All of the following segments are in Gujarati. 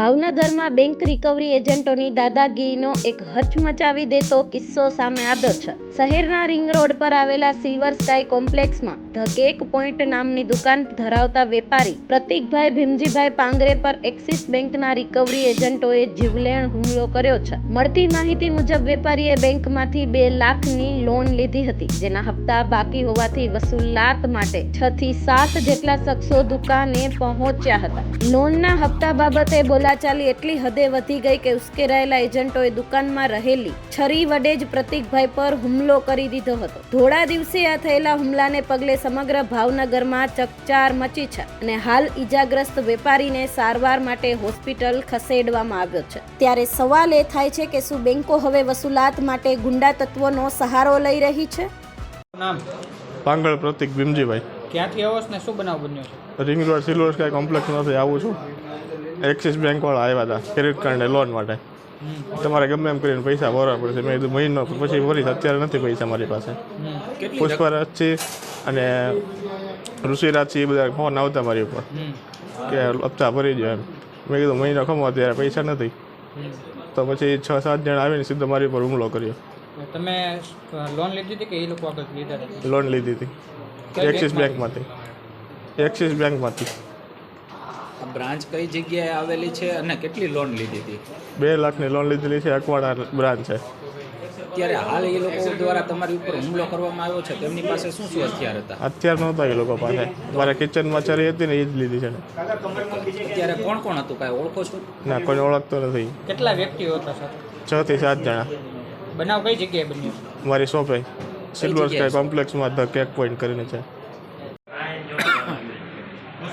ભાવનગરમાં બેંક રિકવરી એજન્ટોની દાદાગીરીનો એક હચમચાવી દેતો કિસ્સો સામે આવ્યો છે શહેરના રિંગ રોડ પર આવેલા સિલ્વર સ્કાય કોમ્પ્લેક્સમાં ધ કેક પોઈન્ટ નામની દુકાન ધરાવતા વેપારી પ્રતિકભાઈ ભીમજીભાઈ પાંગરે પર એક્સિસ બેંકના રિકવરી એજન્ટોએ જીવલેણ હુમલો કર્યો છે. મળતી માહિતી મુજબ વેપારીએ બેંકમાંથી બે લાખની લોન લીધી હતી, જેના હપ્તા બાકી હોવાથી વસૂલાત માટે છ થી સાત જેટલા શખ્સો દુકાને પહોંચ્યા હતા. લોનના હપ્તા બાબતે બોલાચાલી એટલી હદે વધી ગઈ કે ઉશ્કેરાયેલા એજન્ટોએ દુકાનમાં રહેલી છરી વડે જ પ્રતિકભાઈ પર હુમલો કરી દીધો હતો. ધોળા દિવસે આ થયેલા હુમલાને પગલે સમગ્ર ભાવનગરમાં ચકચાર મચી છે અને હાલ ઈજાગ્રસ્ત વેપારીને સારવાર માટે હોસ્પિટલ ખસેડવામાં આવ્યો છે. ત્યારે સવાલ એ થાય છે કે શું બેંકો હવે વસૂલાત માટે ગુંડા તત્વોનો સહારો લઈ રહી છે? નામ? પાંગળ પ્રતિક ભીમજીભાઈ. ક્યાંથી આવો છો ને શું બનાવ બન્યો છે? રિંગ રોડ સિલ્વર સ્કાય કોમ્પ્લેક્સમાંથી આવું છું. એક્સિસ બેંકવાળા આવ્યા હતા ક્રેડિટ કાર્ડને લોન માટે. તમારે ગમે એમ કરીને પૈસા ભરવા પડશે. મેં કીધું મહિનો પછી ભરીશ અત્યારે નથી પૈસા મારી પાસે. પુષ્પરાજ છે અને ઋષિરાજ છે એ બધા ફોન આવતા મારી ઉપર કે હપ્તા ભરી દો એમ. મેં કીધું મહિનો ખમો અત્યારે પૈસા નથી. તો પછી છ સાત જણા આવીને સીધો મારી ઉપર હુમલો કર્યો. તમે લોન લીધી હતી કે એ લોકો આગળ લીધા લોન લીધી હતી. એક્સિસ? બેંકમાંથી એક્સિસ બેંકમાંથી આ બ્રાન્ચ કઈ જગ્યાએ આવેલી છે અને કેટલી લોન લીધી હતી? બે લાખની લોન લીધેલી છે અકવાડા બ્રાન્ચ છે. અત્યારે હાલ એ લોકો દ્વારા તમારી ઉપર હુમલો કરવામાં આવ્યો છે. તેમની પાસે શું શું હથિયાર હતા? અત્યારે નહોતા એ લોકો પાસે. મારા કિચનમાં ચરી હતી ને એ જ લીધી છે. ને અત્યારે કોણ કોણ હતું? કાંઈ ઓળખો છો? ના કોઈ ઓળખતો નથી. કેટલા વ્યક્તિઓ હતા સર? છ થી સાત જણા. બનાવ કઈ જગ્યાએ બન્યો? મારી શોપે. સિલ્વર? સ્કાય કોમ્પ્લેક્સમાં ધ કેક પોઈન્ટ કરીને છે.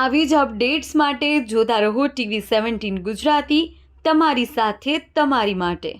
આવી જ અપડેટ્સ માટે જોતા રહો ટીવી સેવન્ટીન ગુજરાતી તમારી સાથે તમારી માટે.